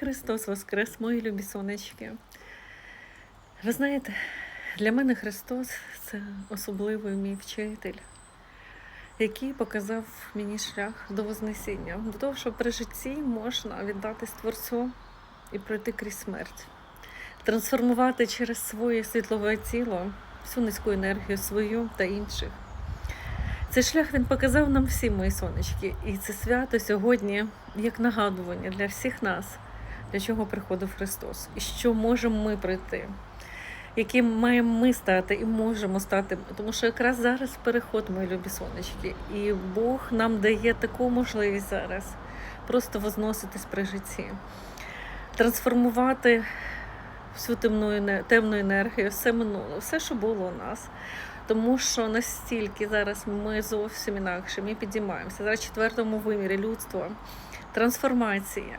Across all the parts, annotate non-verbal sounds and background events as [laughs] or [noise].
Христос Воскрес, мої любі сонечки. Ви знаєте, для мене Христос це особливий мій вчитель, який показав мені шлях до Вознесіння, до того, що при житті можна віддатись Творцю і пройти крізь смерть, трансформувати через своє світлове тіло всю низьку енергію свою та інших. Цей шлях він показав нам всім, мої сонечки, і це свято сьогодні як нагадування для всіх нас, для чого приходив Христос, і що можемо ми пройти, яким маємо ми стати і можемо стати. Тому що якраз зараз переход, мої любі сонечки, і Бог нам дає таку можливість зараз просто возноситись при житті, трансформувати всю темну, темну енергію, все минуле, все, що було у нас. Тому що настільки зараз ми зовсім інакше, ми підіймаємося. Зараз в четвертому вимірі людство, трансформація,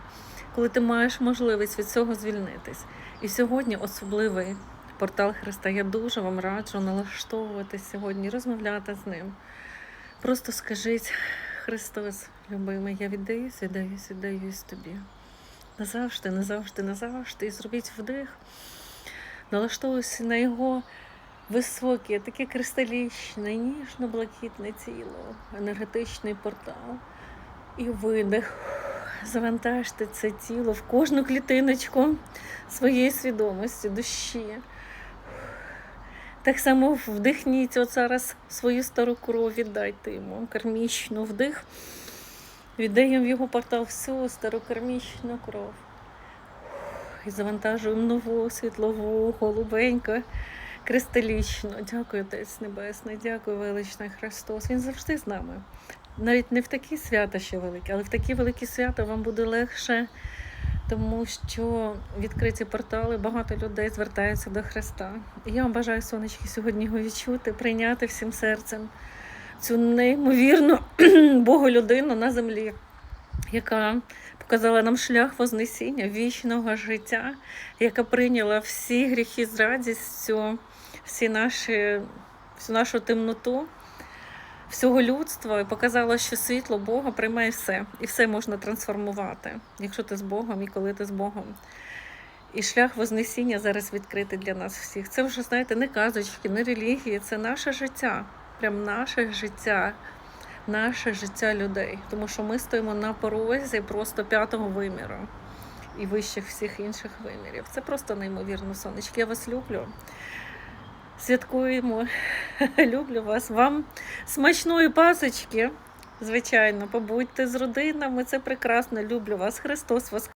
коли ти маєш можливість від цього звільнитись. І сьогодні особливий портал Христа. Я дуже вам раджу налаштовуватись сьогодні, розмовляти з ним. Просто скажіть, Христос, любимий, я віддаюсь, віддаюсь, віддаюсь тобі. Назавжди, назавжди, назавжди. І зробіть вдих, налаштовуйся на його високе, таке кристалічне, ніжно-блакитне тіло, енергетичний портал. І видих. Завантажте це тіло в кожну клітиночку своєї свідомості, душі. Так само вдихніть от зараз свою стару кров, віддайте йому кармічну вдих. Віддаємо в його портал всю стару кармічну кров. І завантажуємо нову світлову, голубеньку, кристалічну. Дякую, Отець Небесний, дякую, величний Христос. Він завжди з нами. Навіть не в такі свята ще великі, але в такі великі свята вам буде легше, тому що відкриті портали, багато людей звертаються до Христа. І я вам бажаю, сонечки, сьогодні його відчути, прийняти всім серцем цю неймовірну [clears throat] Богу людину на землі, яка показала нам шлях Вознесіння, вічного життя, яка прийняла всі гріхи з радістю, всі наші, всю нашу темноту. Всього людства і показала, що світло Бога приймає все, і все можна трансформувати, якщо ти з Богом і коли ти з Богом. І шлях Вознесіння зараз відкритий для нас всіх. Це вже, знаєте, не казочки, не релігії, це наше життя, прям наше життя, наше життя людей. Тому що ми стоїмо на порозі просто п'ятого виміру і вищих всіх інших вимірів. Це просто неймовірно, сонечки. Я вас люблю. Святкуємо. [laughs] Люблю вас. Вам смачної пасочки. Звичайно, побудьте з родинами. Це прекрасно. Люблю вас. Христос вас.